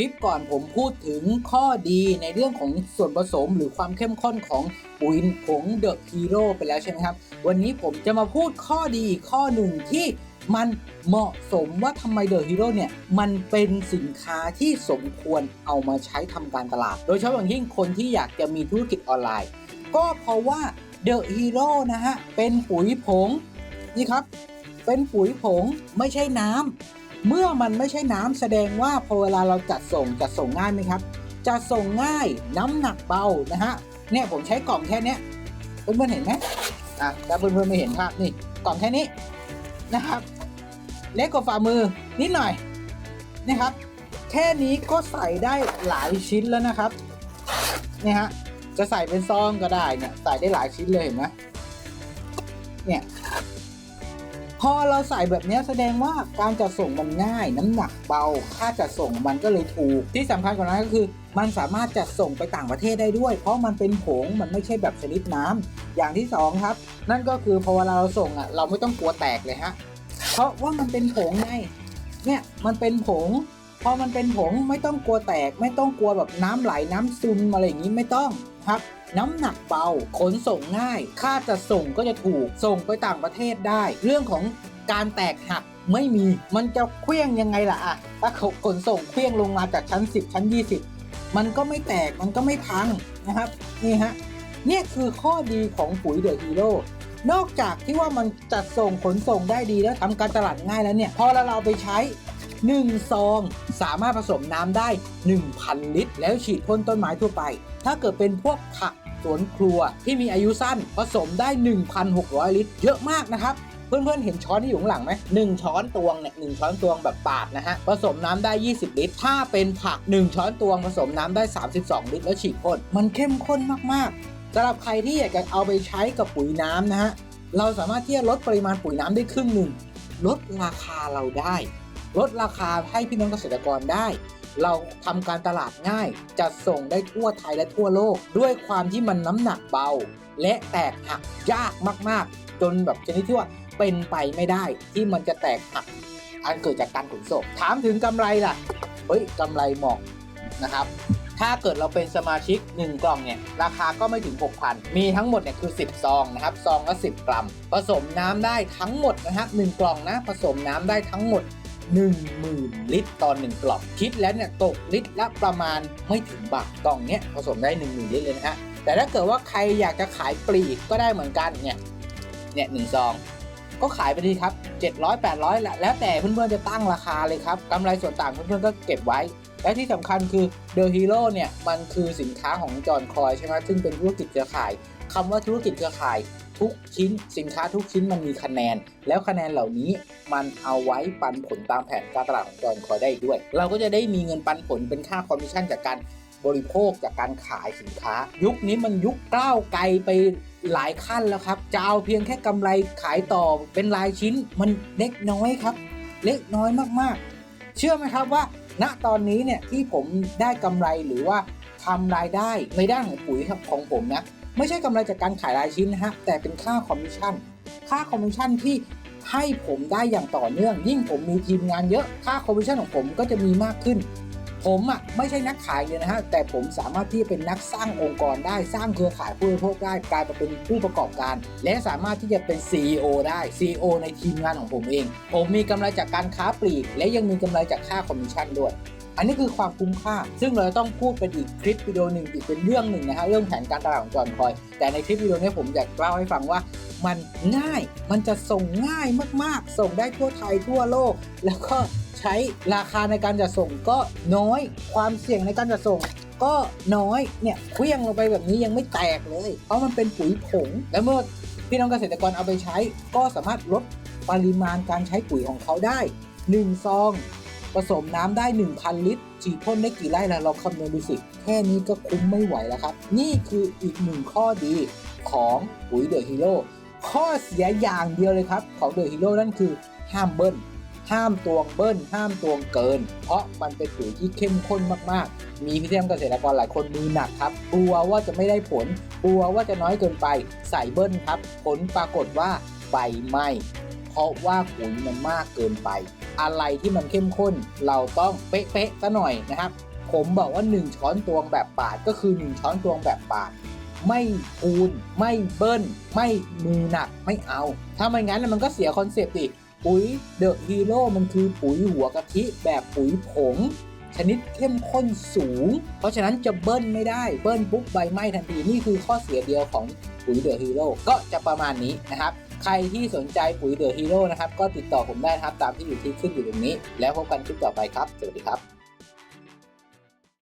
ลิปก่อนผมพูดถึงข้อดีในเรื่องของส่วนผสมหรือความเข้มข้นของปุ๋ยผงเดอะฮีโร่ไปแล้วใช่ไหมครับ วันนี้ผมจะมาพูดข้อดีอีกข้อหนึ่งที่มันเหมาะสมว่าทำไมเดอะฮีโร่เนี่ย มันเป็นสินค้าที่สมควรเอามาใช้ทำการตลาด โดยเฉพาะอย่างยิ่งคนที่อยากจะมีธุรกิจออนไลน์ ก็เพราะว่าเดอะฮีโร่นะฮะ เป็นปุ๋ยผง นี่ครับ เป็นปุ๋ยผงไม่ใช่น้ำ เมื่อมันไม่ใช่น้ำแสดงว่าพอเวลาเราจัดส่งจัดส่งง่ายไหมครับจะส่งง่ายน้ำหนักเบานะฮะเนี่ยผมใช้กล่องแค่นี้เพื่อนๆเห็นไหมอะถ้าเพื่อนๆไม่เห็นภาพนี่กล่องแค่นี้นะครับเล็กกว่าฝ่ามือนิดหน่อยนะครับ แค่นี้ก็ใส่ได้หลายชิ้นแล้วนะครับเนี่ยฮะจะใส่เป็นซองก็ได้เนี่ยใส่ได้หลายชิ้นเลยเห็นไหมเนี่ย พอเราใส่แบบนี้แสดงว่าการจัดส่งมันง่าย น้ำหนักเบา ค่าจัดส่งมันก็เลยถูก ที่สำคัญกว่านั้นก็คือ มันสามารถจัดส่งไปต่างประเทศได้ด้วย เพราะมันเป็นผงมันไม่ใช่แบบชนิดน้ำอย่างที่สองครับ นั่นก็คือพอเวลาเราส่งอะเราไม่ต้องกลัวแตกเลยฮะเพราะว่ามันเป็นผงไงเนี่ยมันเป็นผง พอมันเป็นผงไม่ต้องกลัวแตก ไม่ต้องกลัวแบบน้ำไหลน้ำซึมอะไรอย่างนี้ไม่ต้องครับน้ำหนักเบา ขนส่งง่าย ค่าจะส่งก็จะถูก ส่งไปต่างประเทศได้ เรื่องของการแตกหักไม่มี มันจะเคลี้ยงยังไงล่ะอะถ้าขนส่งเคลี้ยงลงมาจากชั้น 10 ชั้น 20 มันก็ไม่แตก มันก็ไม่พังนะครับ นี่ฮะ เนี่ยคือข้อดีของปุ๋ยเดอะฮีโร่ นอกจากที่ว่ามันจัดส่งขนส่งได้ดีแล้วทำการตลาดง่ายแล้วเนี่ย พอเราเอาไปใช้ 1 ซอง สามารถผสมน้ำได้ 1,000 ลิตร แล้วฉีดพ่นต้นไม้ทั่วไป ถ้าเกิดเป็นพวกผักสวนครัวที่มีอายุสั้นผสมได้ 1,600 ลิตร เยอะมากนะครับเพื่อนๆ เห็นช้อนที่อยู่ข้างหลังไหมหนึ่งช้อนตวงเนี่ยหนึ่งช้อนตวงแบบปาดนะฮะ ผสมน้ำได้ 20 ลิตร ถ้าเป็นผัก 1 ช้อนตวงผสมน้ำได้ 32 ลิตร แล้วฉีดพ่น มันเข้มข้นมากๆสำหรับใครที่อยากจะเอาไปใช้กับปุ๋ยน้ำนะฮะ เราสามารถที่จะลดปริมาณปุ๋ยน้ำได้ครึ่งหนึ่ง ลดราคาเราได้ ลดราคาให้พี่น้องเกษตรกรได้ เราทำการตลาดง่าย จัดส่งได้ทั่วไทยและทั่วโลก ด้วยความที่มันน้ำหนักเบา และแตกหักยากมาก ๆ จนแบบชนิดที่ว่าเป็นไปไม่ได้ที่มันจะแตกหัก อันเกิดจากการขนส่งถามถึงกำไรล่ะ เฮ้ยกำไรเหมาะนะครับถ้าเกิดเราเป็นสมาชิก 1 กล่องเนี่ย ราคาก็ไม่ถึง 6,000 มีทั้งหมดเนี่ยคือ 10 ซองนะครับ ซองละ 10 กรัม ผสมน้ำได้ทั้งหมดนะฮะ1กล่องนะ ผสมน้ำได้ทั้งหมด 10,000 ลิตรต่อ1กล่องคิดแล้วเนี่ยตกลิตรละประมาณไม่ถึงบาทกล่องเนี้ยผสมได้ 10,000 ลิตรเลยนะฮะแต่ถ้าเกิดว่าใครอยากจะขายปลีกก็ได้เหมือนกันเนี่ยเนี่ยหนึ่งซองก็ขายไปดีครับ 700 800แหละแล้วแต่เพื่อนๆจะตั้งราคาเลยครับกำไรส่วนต่างเพื่อนๆก็เก็บไว้ และที่สำคัญคือ The Hero เนี่ย มันคือสินค้าของจอห์นคอยใช่ไหมซึ่งเป็นธุรกิจเครือข่าย คำว่าธุรกิจเครือข่ายทุกชิ้นสินค้าทุกชิ้นมันมีคะแนน แล้วคะแนนเหล่านี้มันเอาไว้ปันผลตามแผนการตลาดของจอนคอยได้ด้วย เราก็จะได้มีเงินปันผลเป็นค่าคอมมิชชั่นจากการบริโภคจากการขายสินค้า ยุคนี้มันยุคก้าวไกลไปหลายขั้นแล้วครับ จะเอาเพียงแค่กำไรขายต่อเป็นรายชิ้นมันเล็กน้อยครับ เล็กน้อยมากๆ เชื่อไหมครับว่า ณตอนนี้เนี่ยที่ผมได้กำไรหรือว่าทำรายได้ในด้านของปุ๋ยของผมนะ ไม่ใช่กำไรจากการขายรายชิ้นนะฮะแต่เป็นค่าคอมมิชชั่นค่าคอมมิชชั่นที่ให้ผมได้อย่างต่อเนื่อง ยิ่งผมมีทีมงานเยอะค่าคอมมิชชั่นของผมก็จะมีมากขึ้น ผมอะไม่ใช่นักขายเลยนะฮะแต่ผมสามารถที่จะเป็นนักสร้างองค์กรได้สร้างเครือข่ายผู้บริโภคได้กลายมาเป็นผู้ประกอบการ และสามารถที่จะเป็น CEO ได้ CEO ในทีมงานของผมเอง ผมมีกำไรจากการค้าปลีก และยังมีกำไรจากค่าคอมมิชชั่นด้วย อันนี้คือความคุ้มค่า ซึ่งเราจะต้องพูดเป็นอีกคลิปวิดีโอหนึ่งอีกเป็นเรื่องหนึ่งนะฮะเรื่องแผนการตลาดของจอห์นคอย แต่ในคลิปวิดีโอนี้ผมอยากเล่าให้ฟังว่ามันง่าย มันจะส่งง่ายมากๆ ส่งได้ทั่วไทยทั่วโลก แล้วก็ใช้ราคาในการจัดส่งก็น้อย ความเสี่ยงในการจัดส่งก็น้อย เนี่ยเคลี้ยงลงไปแบบนี้ยังไม่แตกเลย เพราะมันเป็นปุ๋ยผง และเมื่อพี่น้องเกษตรกรเอาไปใช้ ก็สามารถลดปริมาณการใช้ปุ๋ยของเขาได้ 1 ซอง ผสมน้ำได้ 1,000 ลิตรฉีดพ่นได้กี่ไร่ละเราคำนวณดูสิ แค่นี้ก็คุ้มไม่ไหวแล้วครับ นี่คืออีกหนึ่งข้อดีของปุ๋ยเดอะฮีโร่ข้อเสียอย่างเดียวเลยครับ ของเดอะฮีโร่นั่นคือห้ามเบิ้ลห้ามตวงเบิ้ลห้ามตวงเกิน เพราะมันเป็นปุ๋ยที่เข้มข้นมากๆ มีพี่น้องเกษตรกรหลายคนมือหนักครับกลัวว่าจะไม่ได้ผลกลัวว่าจะน้อยเกินไปใส่เบิ้ลครับ ผลปรากฏว่าใบไหมเพราะว่าปุ๋ยมันมากเกินไป อะไรที่มันเข้มข้น เราต้องเป๊ะๆซะหน่อยนะครับ ผมบอกว่า 1 ช้อนตวงแบบปาดก็คือ 1 ช้อนตวงแบบปาด ไม่คูณ ไม่เบิ้ล ไม่มือหนักไม่เอา ถ้าไม่งั้นมันก็เสียคอนเซปต์ดิปุ๋ยเดอะฮีโร่มันคือปุ๋ยหัวกะทิแบบปุ๋ยผง ชนิดเข้มข้นสูง เพราะฉะนั้นจะเบิ้ลไม่ได้เบิ้ลปุ๊บใบไหม้ทันทีนี่คือข้อเสียเดียวของปุ๋ยเดอะฮีโร่ก็จะประมาณนี้นะครับ ใครที่สนใจปุ๋ยเดอะฮีโร่นะครับก็ติดต่อผมได้นะครับตามที่อยู่ที่ขึ้นอยู่ตรงนี้ แล้วพบกันคลิปต่อไปครับ สวัสดีครับ